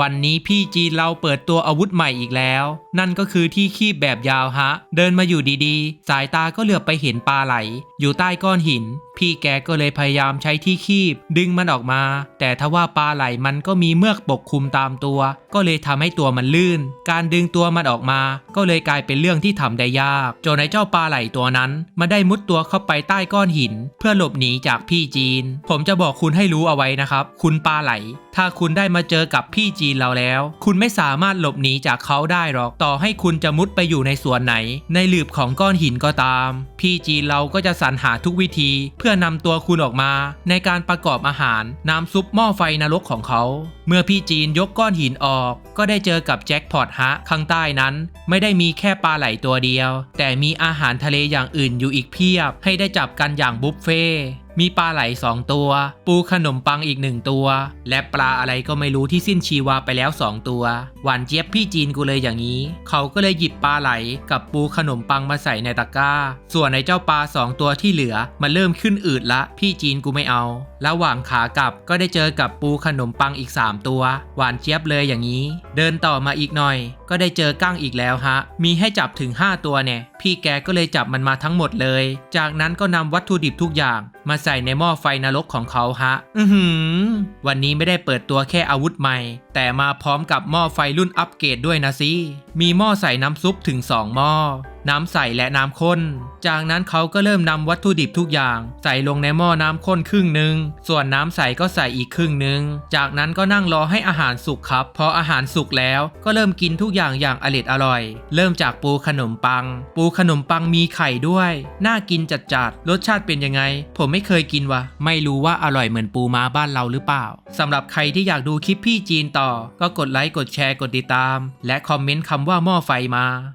วันนี้พี่จีนเราเปิดตัวอาวุธใหม่อีกแล้ว นั่นก็คือที่คีบแบบยาวฮะ เดินมาอยู่ดีๆ สายตาก็เหลือบไปเห็นปลาไหล อยู่ใต้ก้อนหินพี่แกก็เลยพยายามใช้ที่คีบ ดึงมันออกมา แต่ทว่าปลาไหลมันก็มีเมือกปกคลุมตามตัว ก็เลยทำให้ตัวมันลื่น การดึงตัวมันออกมา ก็เลยกลายเป็นเรื่องที่ทำได้ยากจนไอ้เจ้าปลาไหลตัวนั้นมันได้มุดตัวเข้าไปใต้ก้อนหิน เพื่อหลบหนีจากพี่จีน ผมจะบอกคุณให้รู้เอาไว้นะครับ คุณปลาไหล ถ้าคุณได้มาเจอกับพี่จีนเราแล้ว คุณไม่สามารถหลบหนีจากเขาได้หรอกต่อให้คุณจะมุดไปอยู่ในสวนไหน ในหลืบของก้อนหินก็ตาม พี่จีนเราก็จะสรรหาทุกวิธีพื่อนำตัวคุณออกมา ในการประกอบอาหารน้ำซุปหม้อไฟนรกของเขา เมื่อพี่จีนยกก้อนหินออก ก็ได้เจอกับแจ็คพอตฮะข้างใต้นั้น ไม่ได้มีแค่ปลาไหลตัวเดียว แต่มีอาหารทะเลอย่างอื่นอยู่อีกเพียบ ให้ได้จับกันอย่างบุฟเฟ่มีปลาไหลสองตัว ปูขนมปังอีกหนึ่งตัว และปลาอะไรก็ไม่รู้ที่สิ้นชีวาไปแล้วสองตัว หวานเจี๊ยบพี่จีนกูเลยอย่างนี้ เขาก็เลยหยิบปลาไหลกับปูขนมปังมาใส่ในตะกร้า ส่วนในเจ้าปลาสองตัวที่เหลือมันเริ่มขึ้นอืดละ พี่จีนกูไม่เอา ระหว่างขากลับก็ได้เจอกับปูขนมปังอีก 3 ตัว หวานเจี๊ยบเลยอย่างนี้ เดินต่อมาอีกหน่อย ก็ได้เจอกั้งอีกแล้วฮะ มีให้จับถึง 5 ตัวเนี่ย พี่แกก็เลยจับมันมาทั้งหมดเลย จากนั้นก็นำวัตถุดิบทุกอย่าง มาใส่ในหม้อไฟนรกของเขาฮะ อือหือ วันนี้ไม่ได้เปิดตัวแค่อาวุธใหม่ แต่มาพร้อมกับหม้อไฟรุ่นอัปเกรดด้วยนะสิมีหม้อใส่น้ำซุปถึง 2 หม้อ น้ำใสและน้ำข้น จากนั้นเขาก็เริ่มนำวัตถุดิบทุกอย่าง ใส่ลงในหม้อน้ำข้นครึ่งหนึ่ง ส่วนน้ำใสก็ใส่อีกครึ่งหนึ่ง จากนั้นก็นั่งรอให้อาหารสุกครับ พออาหารสุกแล้วก็เริ่มกินทุกอย่างอย่างอร็ดอร่อย เริ่มจากปูขนมปัง ปูขนมปังมีไข่ด้วย น่ากินจัดๆ รสชาติเป็นยังไง ผมไม่เคยกินวะ ไม่รู้ว่าอร่อยเหมือนปูม้าบ้านเราหรือเปล่า สำหรับใครที่อยากดูคลิปพี่จีนต่อ ก็กดไลค์ กดแชร์ กดติดตาม และคอมเมนต์คำว่าหม้อไฟมา